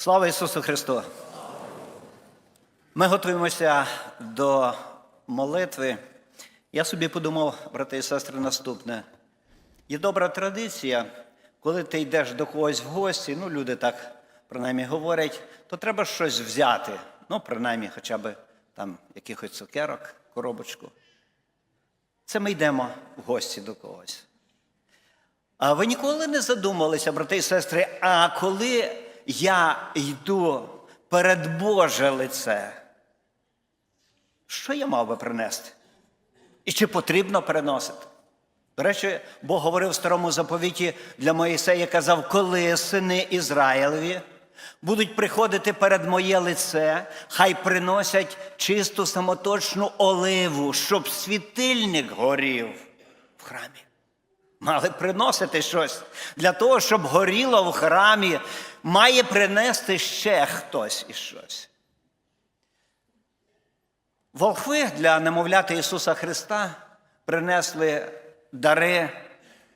Слава Ісусу Христу! Ми готуємося до молитви. Я собі подумав, брати і сестри, наступне. Є добра традиція, коли ти йдеш до когось в гості, ну люди так принаймні говорять, то треба щось взяти. Ну, принаймні, хоча б там якихось цукерок, коробочку. Це ми йдемо в гості до когось. А ви ніколи не задумалися, брати і сестри, а коли я йду перед Боже лице, що я мав би принести? І чи потрібно переносити? До речі, Бог говорив в старому заповіті для Моїсея, казав, коли сини Ізраїлеві будуть приходити перед моє лице, хай приносять чисту самоточну оливу, щоб світильник горів в храмі. Мали приносити щось. Для того, щоб горіло в храмі, має принести ще хтось і щось. Волхви для немовляти Ісуса Христа принесли дари,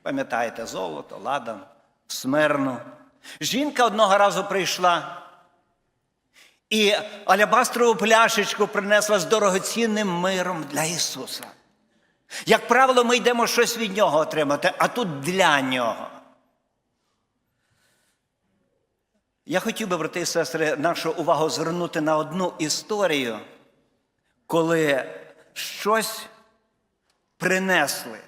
пам'ятаєте, золото, ладан, смирну. Жінка одного разу прийшла і алябастрову пляшечку принесла з дорогоцінним миром для Ісуса. Як правило, ми йдемо щось від нього отримати, а тут для нього. Я хотів би, брати і сестри, нашу увагу звернути на одну історію, коли щось принесли.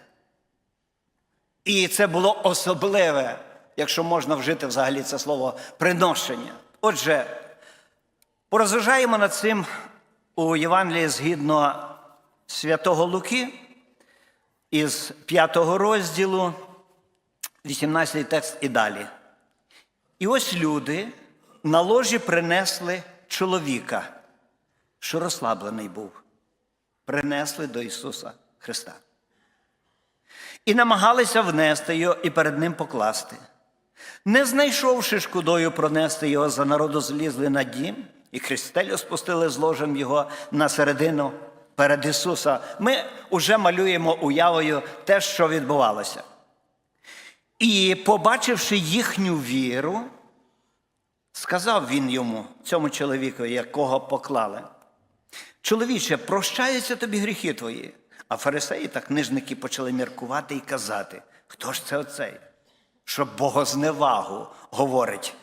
І це було особливе, якщо можна вжити взагалі це слово приношення. Отже, порозважаємо над цим у Євангелії згідно святого Луки із 5 розділу, 18 текст і далі. І ось люди на ложі принесли чоловіка, що розслаблений був, принесли до Ісуса Христа. І намагалися внести його і перед ним покласти. Не знайшовши шкодою пронести його за народу, злізли на дім, і христелю спустили з ложем його на середину перед Ісуса. Ми вже малюємо уявою те, що відбувалося. І, побачивши їхню віру, сказав він йому, цьому чоловіку, якого поклали. Чоловіче, прощаються тобі гріхи твої. А фарисеї та книжники почали міркувати і казати, хто ж це оцей? Що богозневагу говорить.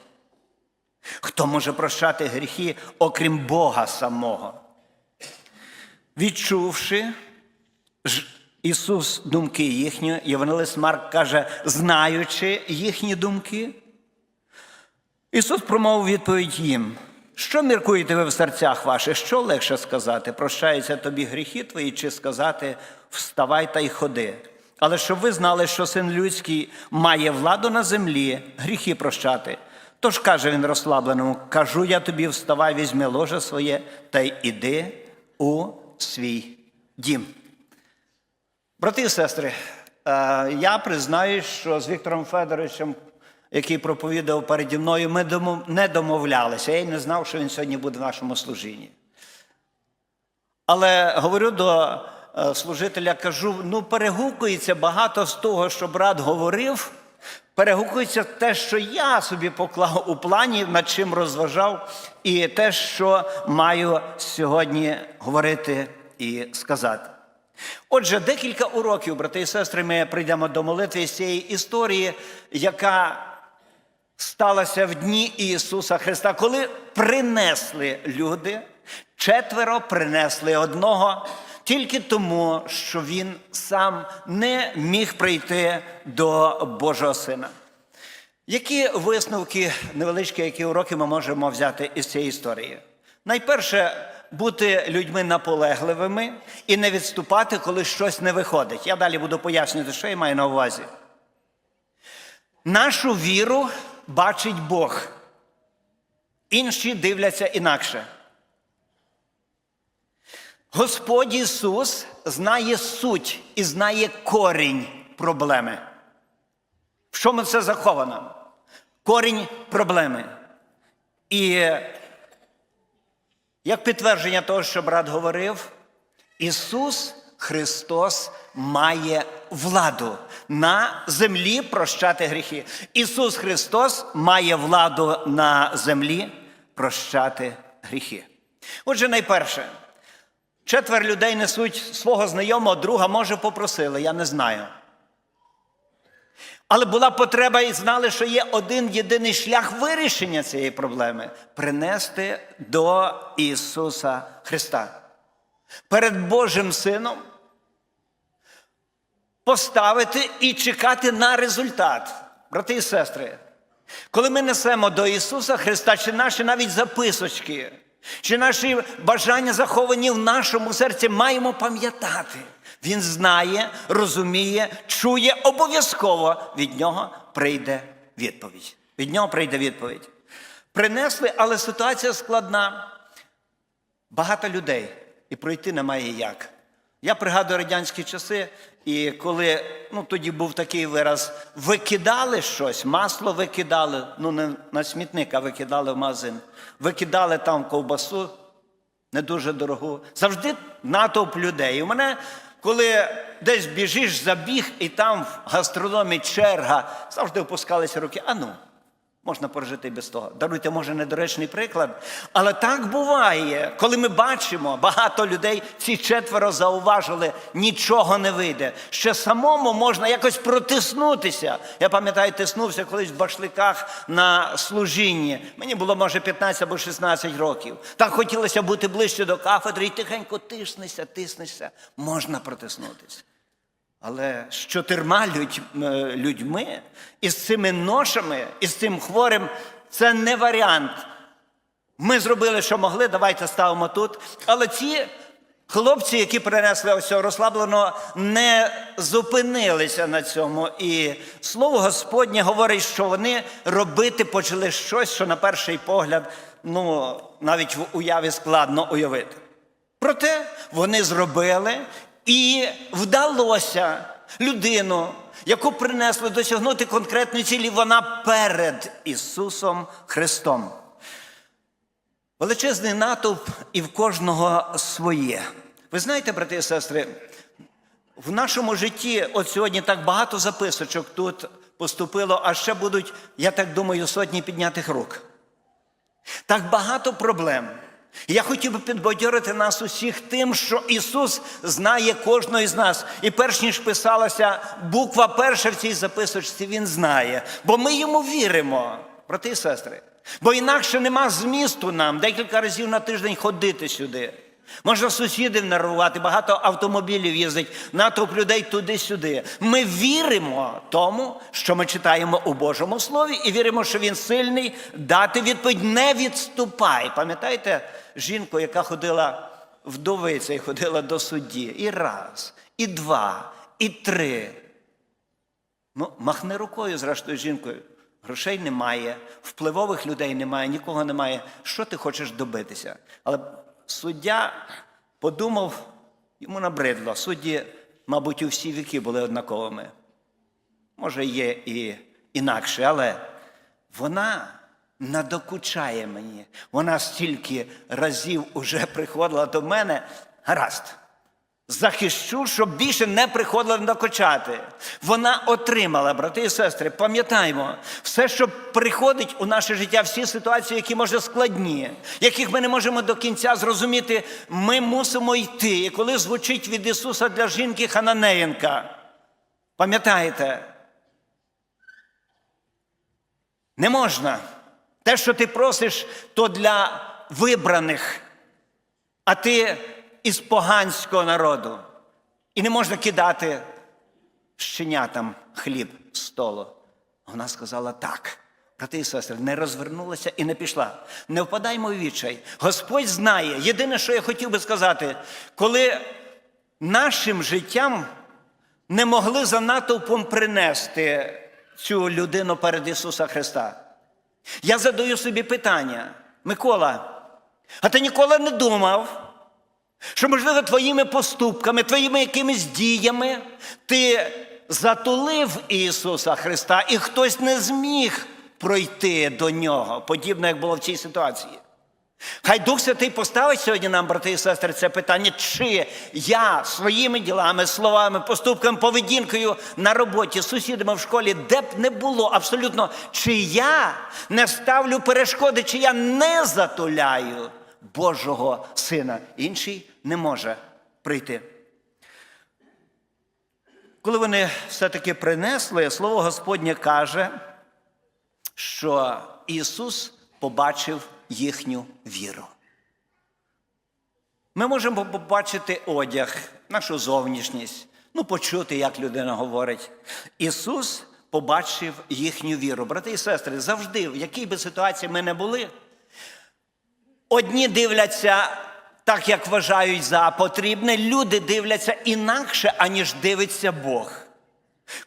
Хто може прощати гріхи, окрім Бога самого? Відчувши Ісус думки їхні, Євангелист Марк каже, знаючи їхні думки, Ісус промовив відповідь їм. Що міркуєте ви в серцях ваших? Що легше сказати? Прощаються тобі гріхи твої, чи сказати вставай та й ходи. Але щоб ви знали, що син людський має владу на землі, гріхи прощати. Тож каже він розслабленому: кажу я тобі, вставай, візьми ложе своє та й іди у свій дім. Брати і сестри, е, я признаю, що з Віктором Федоровичем, який проповідав переді мною, ми не домовлялися. Я й не знав, що він сьогодні буде в нашому служінні. Але говорю до е, служителя, кажу: ну, перегукується багато з того, що брат говорив. Перегукується те, що я собі поклав у плані, над чим розважав, і те, що маю сьогодні говорити і сказати. Отже, декілька уроків, брати і сестри, ми прийдемо до молитви з цієї історії, яка сталася в дні Ісуса Христа, коли принесли люди, четверо принесли одного, тільки тому, що Він сам не міг прийти до Божого Сина. Які висновки невеличкі, які уроки ми можемо взяти із цієї історії? Найперше, бути людьми наполегливими і не відступати, коли щось не виходить. Я далі буду пояснювати, що я маю на увазі. Нашу віру бачить Бог. Інші дивляться інакше. Господь Ісус знає суть і знає корінь проблеми. В чому це заховано? Корінь проблеми. І як підтвердження того, що брат говорив, Ісус Христос має владу на землі прощати гріхи. Ісус Христос має владу на землі прощати гріхи. Отже, найперше, четвер людей несуть свого знайомого друга, може, попросили, я не знаю. Але була потреба і знали, що є один єдиний шлях вирішення цієї проблеми принести до Ісуса Христа. Перед Божим Сином поставити і чекати на результат. Брати і сестри, коли ми несемо до Ісуса Христа, чи наші навіть записочки, чи наші бажання заховані в нашому серці, маємо пам'ятати. Він знає, розуміє, чує, обов'язково від нього прийде відповідь. Від нього прийде відповідь. Принесли, але ситуація складна. Багато людей, і пройти немає як. Я пригадую радянські часи, і коли ну, тоді був такий вираз, викидали щось, масло викидали, ну не на смітник, а викидали в магазин. Викидали там ковбасу, не дуже дорогу. Завжди натовп людей. І в мене, коли десь біжиш, забіг, і там в гастрономі черга, завжди опускалися руки. А ну, Можна прожити без того. Даруйте, може, недоречний приклад. Але так буває, коли ми бачимо, багато людей ці четверо зауважили, нічого не вийде. Ще самому можна якось протиснутися. Я пам'ятаю, тиснувся колись в башликах на служінні. Мені було, може, 15 або 16 років. Так хотілося бути ближче до кафедри і тихенько тиснешся, тиснешся. Можна протиснутися. Але з чотирма людь- людьми, із цими ношами, із цим хворим, це не варіант. Ми зробили, що могли, давайте ставимо тут. Але ці хлопці, які принесли ось цього розслабленого, не зупинилися на цьому. І слово Господнє говорить, що вони робити почали щось, що на перший погляд, ну, навіть в уяві складно уявити. Проте вони зробили і вдалося людину, яку принесли досягнути конкретної цілі, вона перед Ісусом Христом. Величезний натовп і в кожного своє. Ви знаєте, брати і сестри, в нашому житті от сьогодні так багато записочок тут поступило, а ще будуть, я так думаю, сотні піднятих рук. Так багато проблем. Я хотів би підбадьорити нас усіх тим, що Ісус знає кожного із нас. І перш ніж писалася буква перша в цій записочці, Він знає. Бо ми йому віримо, брати і сестри. Бо інакше нема змісту нам декілька разів на тиждень ходити сюди. Можна сусідів нервувати, багато автомобілів їздить, натовп людей туди-сюди. Ми віримо тому, що ми читаємо у Божому Слові, і віримо, що він сильний дати відповідь. Не відступай. Пам'ятаєте жінку, яка ходила вдовиця і ходила до судді? І раз, і два, і три. Ну, махни рукою, зрештою, жінкою. Грошей немає, впливових людей немає, нікого немає. Що ти хочеш добитися? Але суддя подумав, йому набридло. Судді, мабуть, у всі віки були однаковими. Може, є і інакше, але вона надокучає мені. Вона стільки разів уже приходила до мене. Гаразд. Захищу, щоб більше не приходило надокучати. Вона отримала, брати і сестри, пам'ятаємо, все, що приходить у наше життя, всі ситуації, які може складні, яких ми не можемо до кінця зрозуміти, ми мусимо йти. І коли звучить від Ісуса для жінки Хананеєнка, пам'ятаєте, не можна. Те, що ти просиш, то для вибраних, а ти із поганського народу. І не можна кидати щенятам хліб з столу. Вона сказала так. Брати і сестри, не розвернулася і не пішла. Не впадаймо в відчай. Господь знає. Єдине, що я хотів би сказати, коли нашим життям не могли за натовпом принести цю людину перед Ісуса Христа. Я задаю собі питання, Микола, а ти ніколи не думав, що, можливо, твоїми поступками, твоїми якимись діями ти затулив Ісуса Христа, і хтось не зміг пройти до нього, подібно як було в цій ситуації. Хай Дух Святий поставить сьогодні нам, брати і сестри, це питання, чи я своїми ділами, словами, поступками, поведінкою на роботі, сусідами в школі, де б не було абсолютно, чи я не ставлю перешкоди, чи я не затуляю Божого Сина. Інший не може прийти. Коли вони все-таки принесли, слово Господнє каже, що Ісус побачив їхню віру. Ми можемо побачити одяг, нашу зовнішність, ну, почути, як людина говорить. Ісус побачив їхню віру. Брати і сестри, завжди, в якій би ситуації ми не були, одні дивляться так, як вважають за потрібне, люди дивляться інакше, аніж дивиться Бог.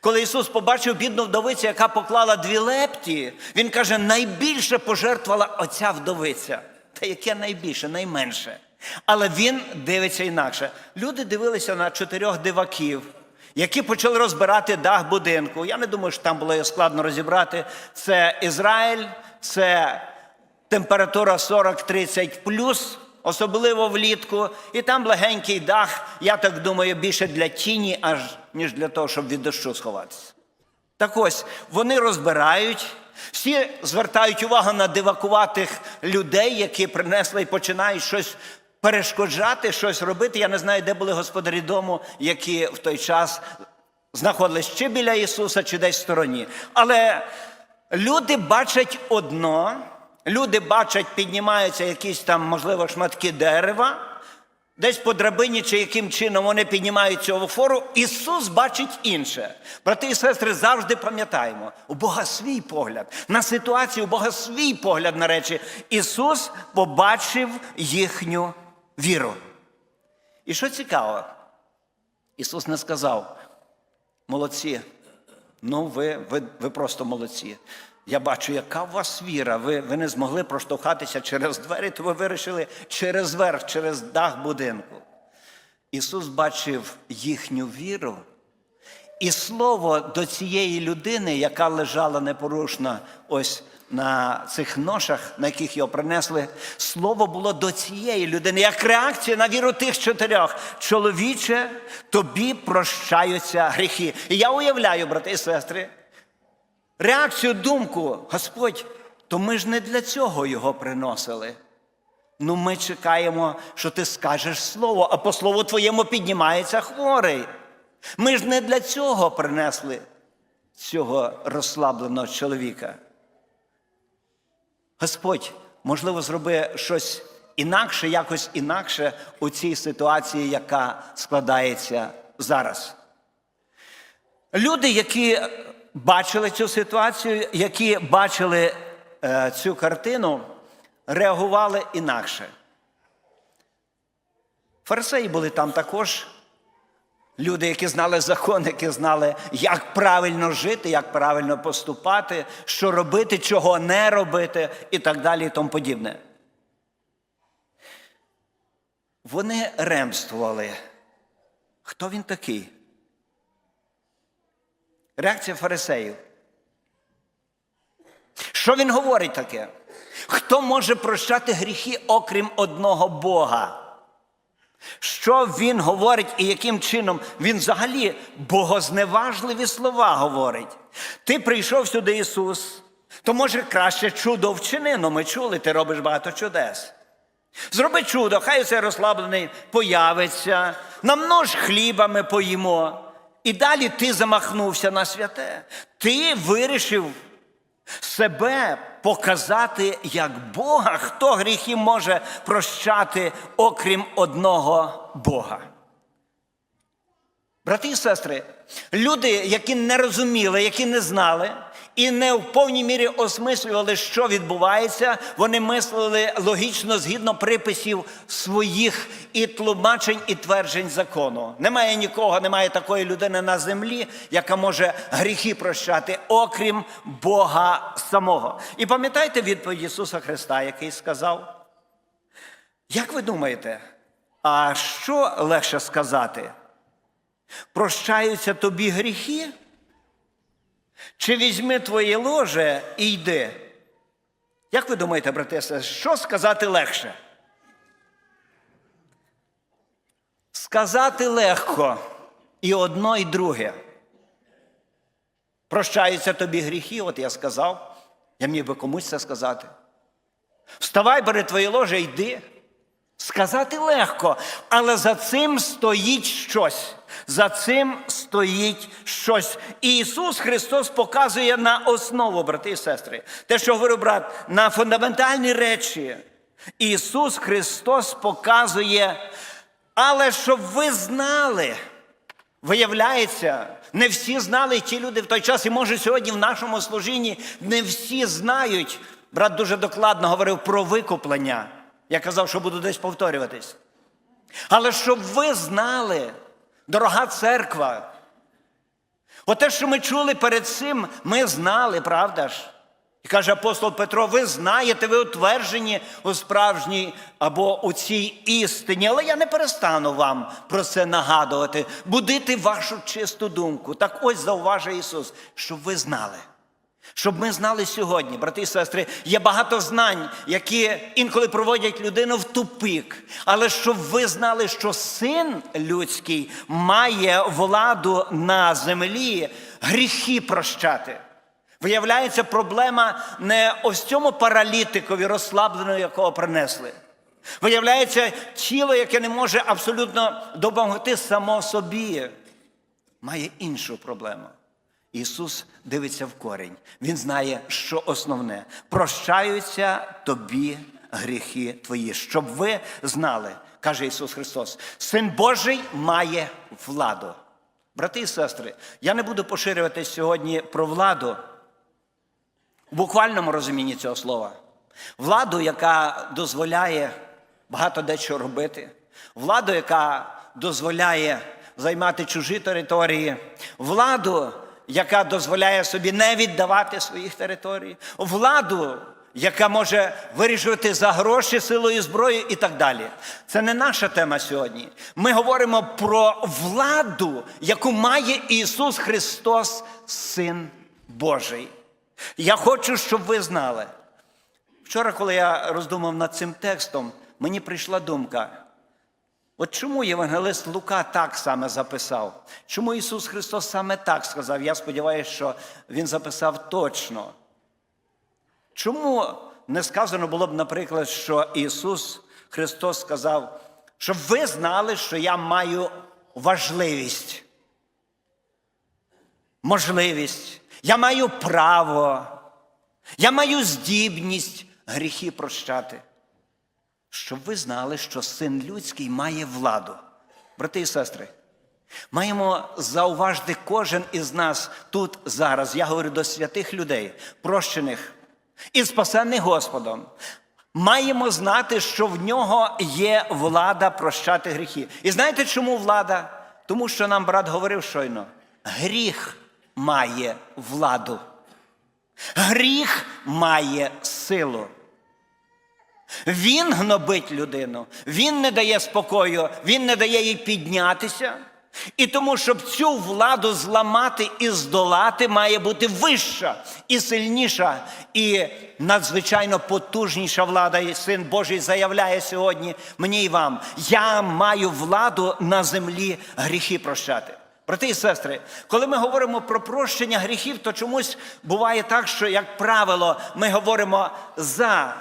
Коли Ісус побачив бідну вдовицю, яка поклала дві лепті, Він каже, найбільше пожертвувала оця вдовиця. Та яке найбільше, найменше. Але він дивиться інакше. Люди дивилися на чотирьох диваків, які почали розбирати дах будинку. Я не думаю, що там було складно розібрати. Це Ізраїль, це температура 40-30 плюс, особливо влітку, і там легенький дах, я так думаю, більше для тіні, аж ніж для того, щоб від дощу сховатися. Так ось, вони розбирають, всі звертають увагу на дивакуватих людей, які принесли і починають щось перешкоджати, щось робити. Я не знаю, де були господарі дому, які в той час знаходились чи біля Ісуса, чи десь в стороні. Але люди бачать одно, люди бачать, піднімаються якісь там, можливо, шматки дерева. Десь по драбині чи яким чином вони піднімають цього фору, Ісус бачить інше. Брати і сестри, завжди пам'ятаємо, у Бога свій погляд на ситуацію, у Бога свій погляд на речі. Ісус побачив їхню віру. І що цікаво, Ісус не сказав, молодці, ну ви, ви, ви просто молодці. Я бачу, яка у вас віра. Ви, ви не змогли проштовхатися через двері, то ви вирішили через верх, через дах будинку. Ісус бачив їхню віру, і слово до цієї людини, яка лежала непорушно ось на цих ношах, на яких його принесли, слово було до цієї людини, як реакція на віру тих чотирьох. Чоловіче, тобі прощаються гріхи. І я уявляю, брати і сестри, реакцію, думку, Господь, то ми ж не для цього його приносили. Ну, ми чекаємо, що ти скажеш слово, а по слову твоєму піднімається хворий. Ми ж не для цього принесли цього розслабленого чоловіка. Господь, можливо, зроби щось інакше, якось інакше у цій ситуації, яка складається зараз. Люди, які бачили цю ситуацію, які бачили е, цю картину, реагували інакше. Фарисеї були там також. Люди, які знали закон, які знали, як правильно жити, як правильно поступати, що робити, чого не робити, і так далі, і тому подібне. Вони ремствували. Хто він такий? Реакція фарисеїв. Що він говорить таке? Хто може прощати гріхи, окрім одного Бога? Що він говорить і яким чином він взагалі богозневажливі слова говорить? Ти прийшов сюди, Ісус, то може краще чудо вчини, ну ми чули, ти робиш багато чудес. Зроби чудо, хай цей розслаблений появиться, намнож хліба ми поїмо. І далі ти замахнувся на святе. Ти вирішив себе показати як Бога, хто гріхи може прощати, окрім одного Бога. Брати і сестри, люди, які не розуміли, які не знали і не в повній мірі осмислювали, що відбувається, вони мислили логічно згідно приписів своїх і тлумачень, і тверджень закону. Немає нікого, немає такої людини на землі, яка може гріхи прощати, окрім Бога самого. І пам'ятаєте відповідь Ісуса Христа, який сказав? Як ви думаєте, а що легше сказати? Прощаються тобі гріхи? Чи візьми твоє ложе і йди? Як ви думаєте, сестри, що сказати легше? Сказати легко і одно, і друге. Прощаються тобі гріхи, от я сказав. Я міг би комусь це сказати. Вставай, бери твоє ложе, йди. Сказати легко, але за цим стоїть щось. За цим стоїть щось. І Ісус Христос показує на основу, брати і сестри. Те, що говорив брат, на фундаментальні речі. Ісус Христос показує, але щоб ви знали. Виявляється, не всі знали ті люди в той час, і може сьогодні в нашому служінні не всі знають. Брат дуже докладно говорив про викуплення. Я казав, що буду десь повторюватись. Але щоб ви знали, дорога церква, оте, що ми чули перед цим, ми знали, правда ж? І каже апостол Петро, ви знаєте, ви утверджені у справжній або у цій істині, але я не перестану вам про це нагадувати, будити вашу чисту думку. Так ось зауважує Ісус, щоб ви знали. Щоб ми знали сьогодні, брати і сестри, є багато знань, які інколи проводять людину в тупик. Але щоб ви знали, що син людський має владу на землі, гріхи прощати. Виявляється, проблема не ось цьому паралітикові, розслабленому, якого принесли. Виявляється, тіло, яке не може абсолютно допомогти само собі, має іншу проблему. Ісус дивиться в корінь. Він знає, що основне. Прощаються тобі гріхи твої, щоб ви знали, каже Ісус Христос, Син Божий має владу. Брати і сестри, я не буду поширювати сьогодні про владу в буквальному розумінні цього слова. Владу, яка дозволяє багато дечого робити, владу, яка дозволяє займати чужі території, владу, яка дозволяє собі не віддавати своїх територій, владу, яка може вирішувати за гроші, силою зброю і так далі. Це не наша тема сьогодні. Ми говоримо про владу, яку має Ісус Христос, Син Божий. Я хочу, щоб ви знали. Вчора, коли я роздумав над цим текстом, мені прийшла думка. От чому Євангелист Лука так саме записав? Чому Ісус Христос саме так сказав? Я сподіваюся, що Він записав точно. Чому не сказано було б, наприклад, що Ісус Христос сказав, щоб ви знали, що я маю важливість, можливість, я маю право, я маю здібність гріхи прощати. Щоб ви знали, що син людський має владу. Брати і сестри, маємо зауважити кожен із нас тут зараз. Я говорю до святих людей, прощених і спасених Господом. Маємо знати, що в нього є влада прощати гріхи. І знаєте, чому влада? Тому що нам брат говорив щойно: гріх має владу. Гріх має силу. Він гнобить людину, він не дає спокою, він не дає їй піднятися. І тому, щоб цю владу зламати і здолати, має бути вища і сильніша, і надзвичайно потужніша влада. І син Божий заявляє сьогодні мені і вам: я маю владу на землі гріхи прощати. Брати і сестри, коли ми говоримо про прощення гріхів, то чомусь буває так, що, як правило, ми говоримо за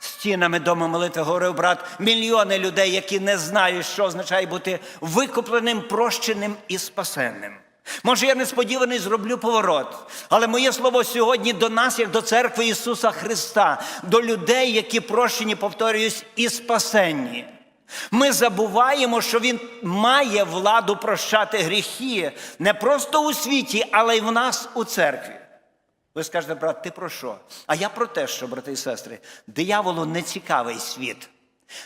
стінами дому молитви, говорив брат, мільйони людей, які не знають, що означає бути викупленим, прощеним і спасенним. Може, я несподіваний зроблю поворот, але моє слово сьогодні до нас, як до церкви Ісуса Христа, до людей, які прощені, повторююсь, і спасенні. Ми забуваємо, що Він має владу прощати гріхи не просто у світі, але й в нас у церкві. Ви скажете, брат, ти про що? А я про те, що, брати і сестри, дияволу не цікавий світ.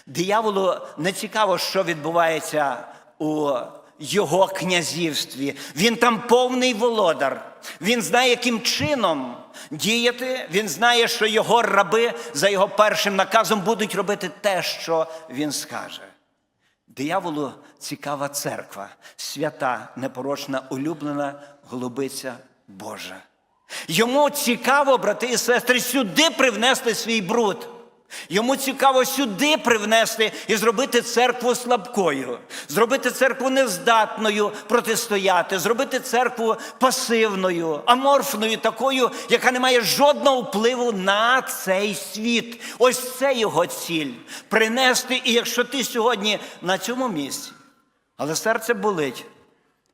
Дияволу не цікаво, що відбувається у його князівстві. Він там повний володар. Він знає, яким чином діяти. Він знає, що його раби за його першим наказом будуть робити те, що він скаже. Дияволу цікава церква, свята, непорочна, улюблена голубиця Божа. Йому цікаво, брати і сестри, сюди привнести свій бруд. Йому цікаво сюди привнести і зробити церкву слабкою, зробити церкву нездатною протистояти, зробити церкву пасивною, аморфною, такою, яка не має жодного впливу на цей світ. Ось це його ціль принести. І якщо ти сьогодні на цьому місці, але серце болить,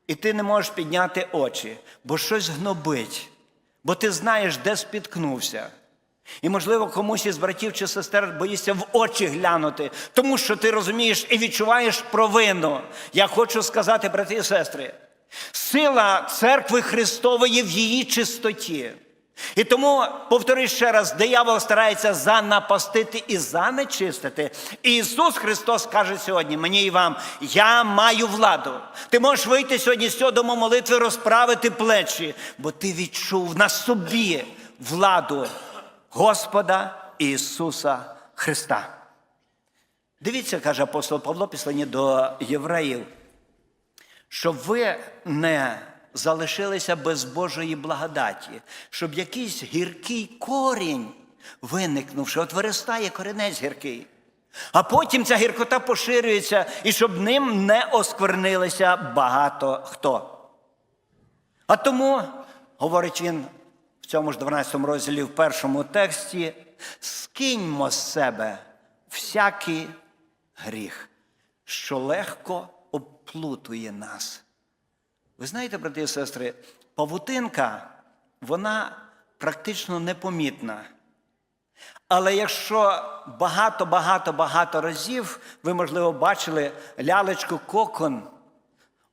і ти не можеш підняти очі, бо щось гнобить, бо ти знаєш, де спіткнувся. І, можливо, комусь із братів чи сестер боїшся в очі глянути, тому що ти розумієш і відчуваєш провину. Я хочу сказати, брати і сестри, сила церкви Христової в її чистоті. І тому, повторюю ще раз, диявол старається занапастити і занечистити. Ісус Христос каже сьогодні, мені і вам, я маю владу. Ти можеш вийти сьогодні з цього дому молитви, розправити плечі, бо ти відчув на собі владу Господа Ісуса Христа. Дивіться, каже апостол Павло, післані до євреїв, щоб ви не залишилися без Божої благодаті, щоб якийсь гіркий корінь, виникнувши, от виростає коренець гіркий. А потім ця гіркота поширюється, і щоб ним не осквернилися багато хто. А тому, говорить він в цьому ж 12 розділі, в першому тексті, скиньмо з себе всякий гріх, що легко обплутує нас. Ви знаєте, брати і сестри, павутинка, вона практично непомітна. Але якщо багато-багато-багато разів ви, можливо, бачили лялечку кокон,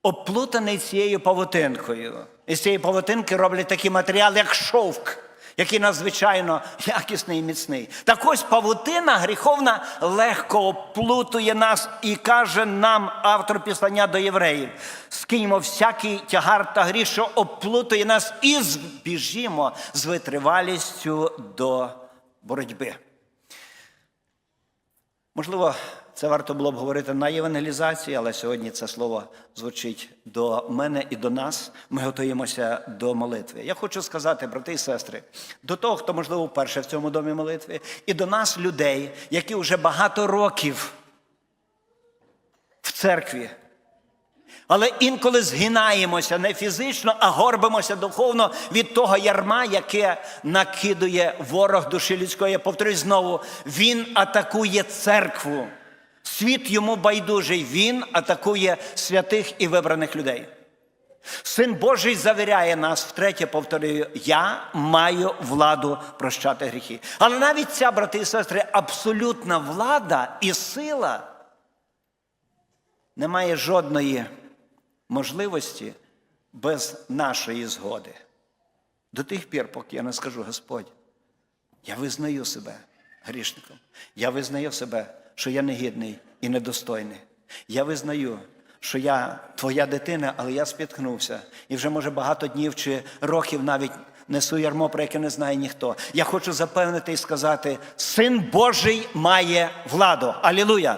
оплутаний цією павутинкою. І з цієї павутинки роблять такий матеріал, як шовк, який надзвичайно якісний і міцний. Так ось павутина гріховна легко оплутує нас і каже нам автор післання до євреїв: скиньмо всякий тягар та гріх, що оплутує нас, і збіжімо з витривалістю до боротьби. Можливо, це варто було б говорити на євангелізації, але сьогодні це слово звучить до мене і до нас. Ми готуємося до молитви. Я хочу сказати, брати і сестри, до того, хто, можливо, вперше в цьому домі молитви, і до нас, людей, які вже багато років в церкві. Але інколи згинаємося не фізично, а горбимося духовно від того ярма, яке накидує ворог душі людської. Я повторюю знову: він атакує церкву. Світ йому байдужий, він атакує святих і вибраних людей. Син Божий завіряє нас втретє, повторюю, я маю владу прощати гріхи. Але навіть ця, брати і сестри, абсолютна влада і сила не має жодної можливості без нашої згоди. До тих пір, поки я не скажу Господь, я визнаю себе грішником. Я визнаю себе, що я негідний і недостойний. Я визнаю, що я твоя дитина, але я спіткнувся. І вже, може, багато днів чи років навіть несу ярмо, про яке не знає ніхто. Я хочу запевнити і сказати: Син Божий має владу. Алілуя!